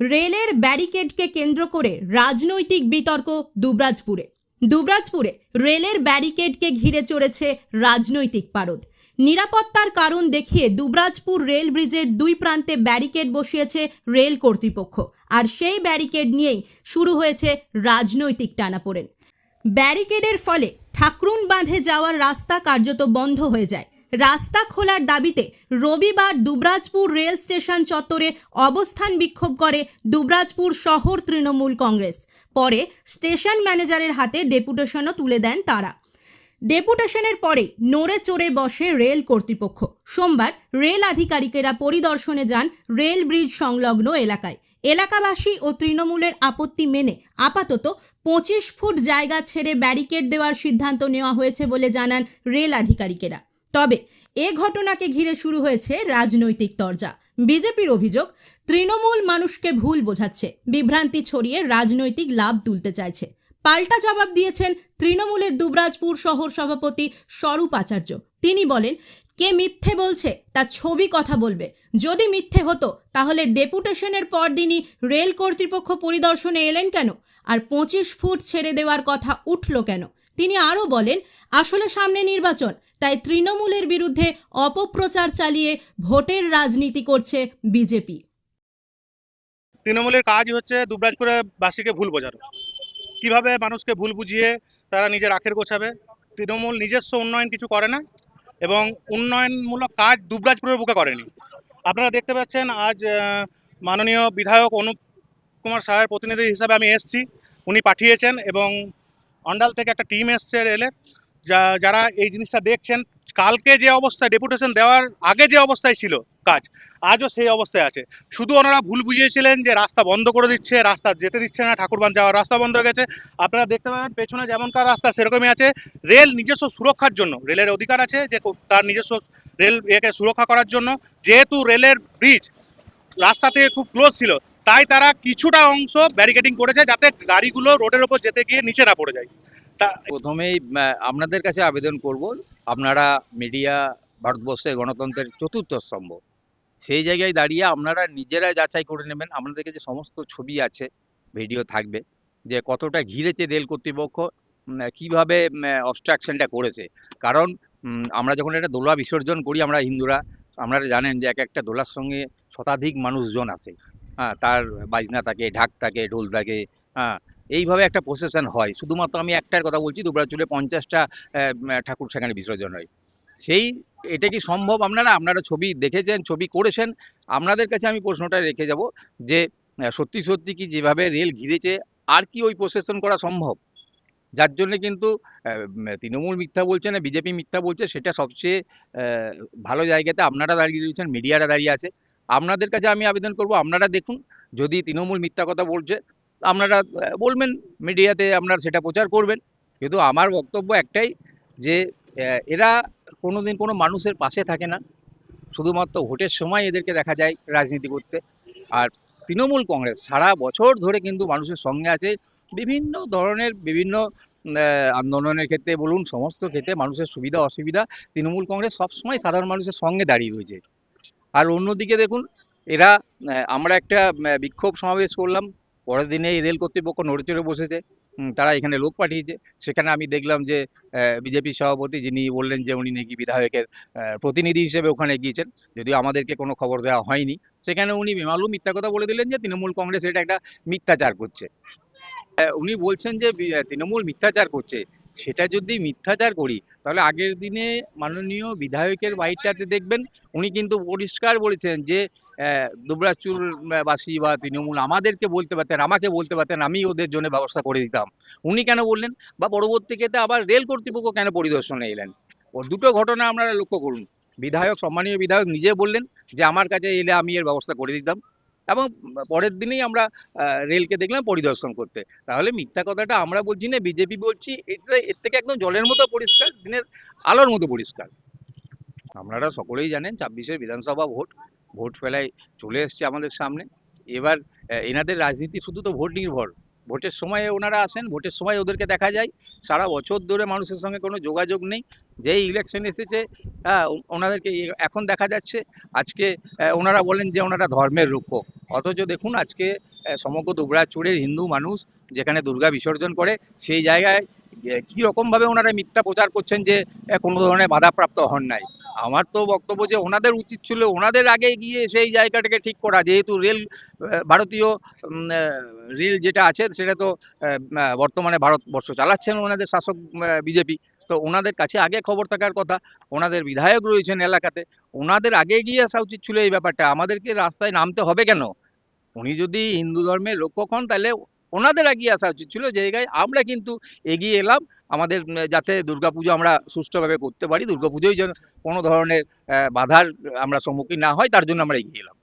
রেলের ব্যারিকেডকে কেন্দ্র করে রাজনৈতিক বিতর্ক দুবরাজপুরে। দুবরাজপুরে রেলের ব্যারিকেডকে ঘিরে চড়েছে রাজনৈতিক পারদ। নিরাপত্তার কারণ দেখিয়ে দুবরাজপুর রেল ব্রিজের দুই প্রান্তে ব্যারিকেড বসিয়েছে রেল কর্তৃপক্ষ। আর সেই ব্যারিকেড নিয়েই শুরু হয়েছে রাজনৈতিক টানাপোড়েন। ব্যারিকেডের ফলে ঠাকরুন বাঁধে যাওয়ার রাস্তা কার্যত বন্ধ হয়ে যায়। রাস্তা খোলার দাবিতে রবিবার দুবরাজপুর রেল স্টেশন চত্বরে অবস্থান বিক্ষোভ করে দুবরাজপুর শহর তৃণমূল কংগ্রেস। পরে স্টেশন ম্যানেজারের হাতে ডেপুটেশনও তুলে দেন তারা। ডেপুটেশনের পরে নড়ে চড়ে বসে রেল কর্তৃপক্ষ। সোমবার রেল আধিকারিকেরা পরিদর্শনে যান রেল ব্রিজ সংলগ্ন এলাকায়। এলাকাবাসী ও তৃণমূলের আপত্তি মেনে আপাতত পঁচিশ ফুট জায়গা ছেড়ে ব্যারিকেড দেওয়ার সিদ্ধান্ত নেওয়া হয়েছে বলে জানান রেল আধিকারিকেরা। তবে এ ঘটনাকে ঘিরে শুরু হয়েছে রাজনৈতিক তরজা। বিজেপির অভিযোগ, তৃণমূল মানুষকে ভুল বোঝাচ্ছে, বিভ্রান্তি ছড়িয়ে রাজনৈতিক লাভ তুলতে চাইছে। পাল্টা জবাব দিয়েছেন তৃণমূলের দুবরাজপুর শহর সভাপতি স্বরূপ আচার্য। তিনি বলেন, কে মিথ্যে বলছে তার ছবি কথা বলবে। যদি মিথ্যে হতো, তাহলে ডেপুটেশনের পরদিনই রেল কর্তৃপক্ষ পরিদর্শনে এলেন কেন? আর পঁচিশ ফুট ছেড়ে দেওয়ার কথা উঠল কেন? তিনি আরও বলেন, আসলে সামনে নির্বাচন তাই তৃণমূলের বিরুদ্ধে অপপ্রচার চালিয়ে ভোটের রাজনীতি করছে বিজেপি। তৃণমূলের কাজ হচ্ছে দুবরাজপুরে বাসীকে ভুল বোঝানো। কীভাবে মানুষকে ভুল বুঝিয়ে তারা নিজের আখের গোছাবে? তৃণমূল নিজস্ব উন্নয়ন কিছু করে না এবং উন্নয়নমূলক কাজ দুবরাজপুরের বুকে করেনি। আপনারা দেখতে পাচ্ছেন আজ মাননীয় বিধায়ক অনুপ কুমার সাহের প্রতিনিধি হিসাবে আমি এসেছি। উনি পাঠিয়েছেন এবং অন্ডাল থেকে একটা টিম এসছে রেলের। যারা এই জিনিসটা দেখছেন, কালকে যে অবস্থায় ডেপুটেশন দেওয়ার আগে যে অবস্থায় ছিল কাজ, আজও সেই অবস্থায় আছে। শুধু ওনারা ভুল বুঝিয়েছিলেন যে রাস্তা বন্ধ করে দিচ্ছে, রাস্তা যেতে দিচ্ছে না, ঠাকুরবান যাওয়ার রাস্তা বন্ধ হয়ে গেছে। আপনারা দেখতে পাবেন, পেছনে যেমনকার রাস্তা সেরকমই আছে। রেল নিজস্ব সুরক্ষার জন্য, রেলের অধিকার আছে যে তার নিজস্ব রেল একে সুরক্ষা করার জন্য। যেহেতু রেলের ব্রিজ রাস্তা থেকে খুব ক্লোজ ছিল, তাই তারা কিছুটা অংশ ব্যারিকেডিং করেছে যাতে গাড়িগুলো রোডের ওপর যেতে গিয়ে নিচে না পড়ে যায়। প্রথমেই আপনাদের কাছে আবেদন করব, আপনারা মিডিয়া, ভারতবর্ষের গণতন্ত্রের চতুর্থ স্তম্ভ। সেই জায়গায় দাঁড়িয়ে আপনারা নিজেরা যাচাই করে নেবেন। আপনাদের কাছে সমস্ত ছবি আছে, ভিডিও থাকবে, যে কতটা ঘিরেছে রেল কর্তৃপক্ষ কীভাবে অবস্ট্রাকশনটা করেছে। কারণ আমরা যখন একটা দোলা বিসর্জন করি, আমরা হিন্দুরা, আপনারা জানেন যে এক একটা দোলার সঙ্গে শতাধিক মানুষজন আসে। হ্যাঁ তার বাজনা থাকে, ঢাক থাকে, ঢোল থাকে হ্যাঁ এইভাবে একটা প্রসেশন হয়। শুধুমাত্র আমি একটার কথা বলছি দুবরাজপুরে পঞ্চাশটা ঠাকুর সেখানে বিসর্জন হয়। সেই, এটা কি সম্ভব আপনারা? আপনারা ছবি দেখেছেন, ছবি করেছেন। আপনাদের কাছে আমি প্রশ্নটা রেখে যাব যে সত্যি সত্যি কি যেভাবে রেল ঘিরেছে, আর কি ওই প্রসেশন করা সম্ভব? যার জন্য কিন্তু তৃণমূল মিথ্যা বলছে না, বিজেপি মিথ্যা বলছে, সেটা সবচেয়ে ভালো জায়গাতে আপনারা দাঁড়িয়ে রয়েছেন, মিডিয়ারা দাঁড়িয়ে আছে। আপনাদের কাছে আমি আবেদন করব, আপনারা দেখুন, যদি তৃণমূল মিথ্যা কথা বলছে আপনারা বলবেন, মিডিয়াতে আপনারা সেটা প্রচার করবেন। কিন্তু আমার বক্তব্য একটাই যে এরা কোনোদিন কোনো মানুষের পাশে থাকে না। শুধুমাত্র ভোটের সময় এদেরকে দেখা যায় রাজনীতি করতে। আর তৃণমূল কংগ্রেস সারা বছর ধরে কিন্তু মানুষের সঙ্গে আছে। বিভিন্ন ধরনের বিভিন্ন আন্দোলনের ক্ষেত্রে বলুন, সমস্ত ক্ষেত্রে মানুষের সুবিধা, অসুবিধা তৃণমূল কংগ্রেস সবসময় সাধারণ মানুষের সঙ্গে দাঁড়িয়ে রয়েছে। আর অন্যদিকে দেখুন, এরা আমরা একটা বিক্ষোভ সমাবেশ করলাম। পরের দিনে এই রেল কর্তৃপক্ষ নড়ে চড়ে বসেছে তারা এখানে লোক পাঠিয়েছে। সেখানে আমি দেখলাম যে বিজেপি সভাপতি যিনি বললেন যে উনি নাকি বিধায়কের প্রতিনিধি হিসেবে ওখানে গিয়েছেন, যদিও আমাদেরকে কোনো খবর দেওয়া হয়নি। সেখানে উনি বেমালুম মিথ্যা কথা বলে দিলেন যে তৃণমূল কংগ্রেস এটা একটা মিথ্যাচার করছে। উনি বলছেন যে তৃণমূল মিথ্যাচার করছে। সেটা যদি মিথ্যাচার করি, তাহলে আগের দিনে মাননীয় বিধায়কের বাড়িটাতে দেখবেন, উনি কিন্তু পরিষ্কার বলেছেন যে আহ, দুবরাজপুর আহ, বাসী বা তৃণমূল আমাদেরকে বলতে পারতেন আমাকে বলতে পারতেন আমি ওদের জন্য ব্যবস্থা করে দিতাম। উনি কেন বললেন? বা পরবর্তী ক্ষেত্রে আবার রেল কর্তৃপক্ষ কেন পরিদর্শনে এলেন? ও দুটো ঘটনা আপনারা লক্ষ্য করুন। বিধায়ক সম্মানীয় বিধায়ক নিজে বললেন যে আমার কাছে এলে আমি এর ব্যবস্থা করে দিতাম। এবং পরের দিনেই আমরা রেলকে দেখলাম পরিদর্শন করতে। তাহলে মিথ্যা কথাটা আমরা বলছি না বিজেপি বলছি এটা এর থেকে একদম জলের মতো পরিষ্কার দিনের আলোর মতো পরিষ্কার। আপনারা সকলেই জানেন ছাব্বিশের বিধানসভা ভোট ভোট ফেলায় চলে এসছে আমাদের সামনে। এবার এনাদের রাজনীতি শুধু তো ভোট নির্ভর। ভোটের সময় ওনারা আসেন ভোটের সময় ওদেরকে দেখা যায়। সারা বছর ধরে মানুষের সঙ্গে কোনো যোগাযোগ নেই। যেই ইলেকশন এসেছে হ্যাঁ ওনাদেরকে এখন দেখা যাচ্ছে। আজকে ওনারা বলেন যে ওনারা ধর্মের রক্ষক অথচ দেখুন আজকে সমগ্র দুবরাজপুরের হিন্দু মানুষ যেখানে দুর্গা বিসর্জন করে সেই জায়গায় আহ, কি রকম ভাবে ওনারা মিথ্যা প্রচার করছেন যে কোনো ধরনের বাধাপ্রাপ্ত হন নাই। আমার তো বক্তব্য যে ওনাদের উচিত ছিল, ওনাদের আগে গিয়ে সেই জায়গাটাকে ঠিক করা। যেহেতু রেল ভারতীয় রেল যেটা আছে, সেটা তো বর্তমানে ভারতবর্ষ চালাচ্ছেন ওনাদের শাসক বিজেপি। তো ওনাদের কাছে আগে খবর থাকার কথা, ওনাদের বিধায়ক রয়েছেন এলাকাতে, ওনাদের আগে গিয়ে আসা উচিত ছিল এই ব্যাপারটা। আমাদেরকে রাস্তায় নামতে হবে কেন? উনি যদি হিন্দু ধর্মের রক্ষক হন, তাহলে ওনাদের এগিয়ে আসা উচিত ছিল। জায়গায় আমরা কিন্তু এগিয়ে এলাম আমাদের যাতে দুর্গাপুজো আমরা সুষ্ঠুভাবে করতে পারি। দুর্গাপুজোয় যেন কোনো ধরনের বাধার আমরা সম্মুখীন না হয়, তার জন্য আমরা এগিয়ে এলাম।